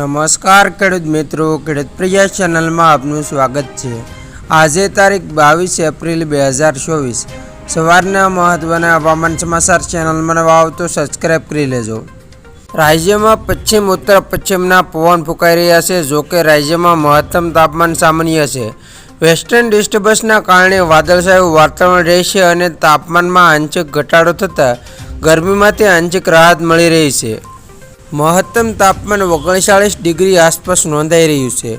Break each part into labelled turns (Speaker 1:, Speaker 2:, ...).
Speaker 1: નમસ્કાર, ખેડૂત મિત્રો. ખેડૂત પ્રિય ચેનલમાં આપનું સ્વાગત છે. આજે તારીખ બાવીસ એપ્રિલ બે હજાર ચોવીસ. સવારના મહત્વના હવામાન સમાચાર ચેનલમાં નવા આવો તો સબસ્ક્રાઈબ કરી લેજો. રાજ્યમાં પશ્ચિમ, ઉત્તર, પશ્ચિમના પવન ફૂંકાઈ રહ્યા છે. જોકે રાજ્યમાં મહત્તમ તાપમાન સામાન્ય છે. વેસ્ટર્ન ડિસ્ટર્બન્સના કારણે વાદળછાયું વાતાવરણ રહેશે અને તાપમાનમાં આંશિક ઘટાડો થતાં ગરમીમાંથી આંશિક રાહત મળી રહી છે. મહત્તમ તાપમાન ઓગણચાળીસ ડિગ્રી આસપાસ નોંધાઈ રહ્યું છે.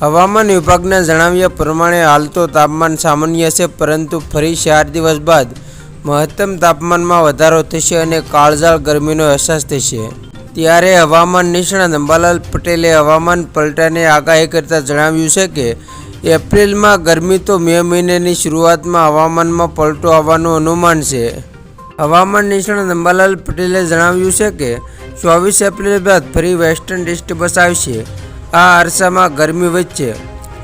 Speaker 1: હવામાન વિભાગના જણાવ્યા પ્રમાણે હાલ તો તાપમાન સામાન્ય છે, પરંતુ ફરી ચાર દિવસ બાદ મહત્તમ તાપમાનમાં વધારો થશે અને કાળઝાળ ગરમીનો અહેસાસ થશે. ત્યારે હવામાન નિષ્ણાત અંબાલાલ પટેલે હવામાન પલટાને આગાહી કરતાં જણાવ્યું છે કે, એપ્રિલમાં ગરમી તો મે મહિનાની શરૂઆતમાં હવામાનમાં પલટો આવવાનું અનુમાન છે. હવામાન નિષ્ણાત અંબાલાલ પટેલે જણાવ્યું છે કે ચોવીસ એપ્રિલ બાદ ફરી વેસ્ટર્ન ડિસ્ટર્બન્સ આવશે. આ અરસામાં ગરમી વચ્ચે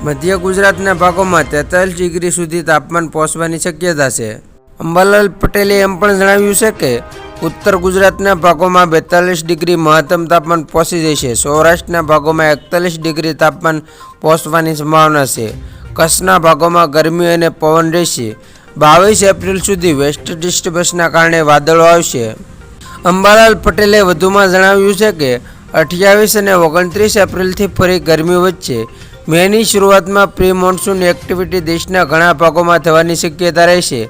Speaker 1: મધ્ય ગુજરાતના ભાગોમાં તેતાલીસ ડિગ્રી સુધી તાપમાન પહોંચવાની શક્યતા છે. અંબાલાલ પટેલે એમ પણ જણાવ્યું છે કે, ઉત્તર ગુજરાતના ભાગોમાં બેતાલીસ ડિગ્રી મહત્તમ તાપમાન પહોંચી જશે સૌરાષ્ટ્રના ભાગોમાં એકતાલીસ ડિગ્રી તાપમાન પહોંચવાની સંભાવના છે. કચ્છના ભાગોમાં ગરમી અને પવન રહેશે. બાવીસ એપ્રિલ સુધી વેસ્ટ ડિસ્ટર્બન્સના કારણે વાદળો આવશે. અંબાલાલ પટેલે વધુમાં જણાવ્યું છે કે, અઠ્યાવીસ અને ઓગણત્રીસ એપ્રિલથી ફરી ગરમી વચ્ચે મેની શરૂઆતમાં પ્રી મોન્સૂન એક્ટિવિટી દેશના ઘણા ભાગોમાં થવાની શક્યતા રહેશે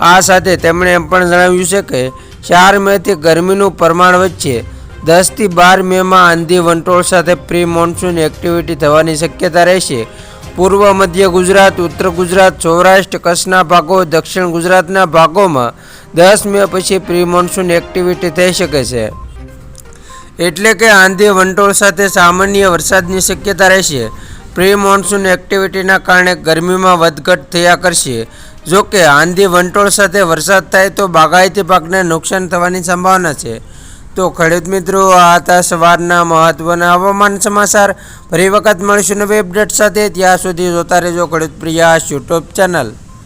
Speaker 1: આ સાથે તેમણે એમ પણ જણાવ્યું છે કે, ચાર મેથી ગરમીનું પ્રમાણ વચ્ચે દસથી બાર મેમાં આંધી વંટોળ સાથે પ્રી મોન્સૂન એક્ટિવિટી થવાની શક્યતા રહેશે પૂર્વ મધ્ય ગુજરાત, ઉત્તર ગુજરાત, સૌરાષ્ટ્ર, કચ્છના ભાગો, દક્ષિણ ગુજરાતના ભાગોમાં દસ મે પછી પ્રી મોન્સૂન એક્ટિવિટી થઈ શકે છે. એટલે કે આંધી વંટોળ સાથે સામાન્ય વરસાદની શક્યતા રહેશે. પ્રી મોન્સૂન એક્ટિવિટીના કારણે ગરમીમાં વધઘટ થયા કરશે. જો કે આંધી વંટોળ સાથે વરસાદ થાય તો બાગાયતી પાકને નુકસાન થવાની સંભાવના છે. તો ખેડૂત મિત્રો, આ હતા સવારના મહત્વના હવામાન સમાચાર. ફરી વખત મળીશું નવી અપડેટ સાથે. ત્યાં સુધી જોતા રહેજો ખેડૂત પ્રિયાસ યુટ્યુબ ચેનલ